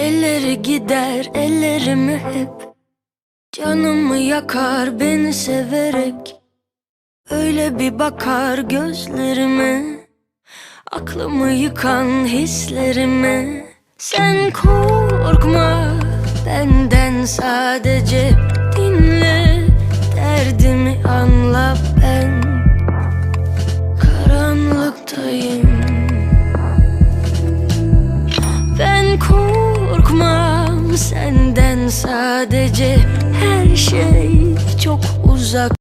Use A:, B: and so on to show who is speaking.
A: Elleri gider ellerimi hep Canımı yakar beni severek Öyle bir bakar gözlerime Aklımı yıkan hislerime. Sen korkma benden sadece dinle Derdimi anla ben. Karanlıktayım. Ben korkmam senden sadece Her şey çok uzak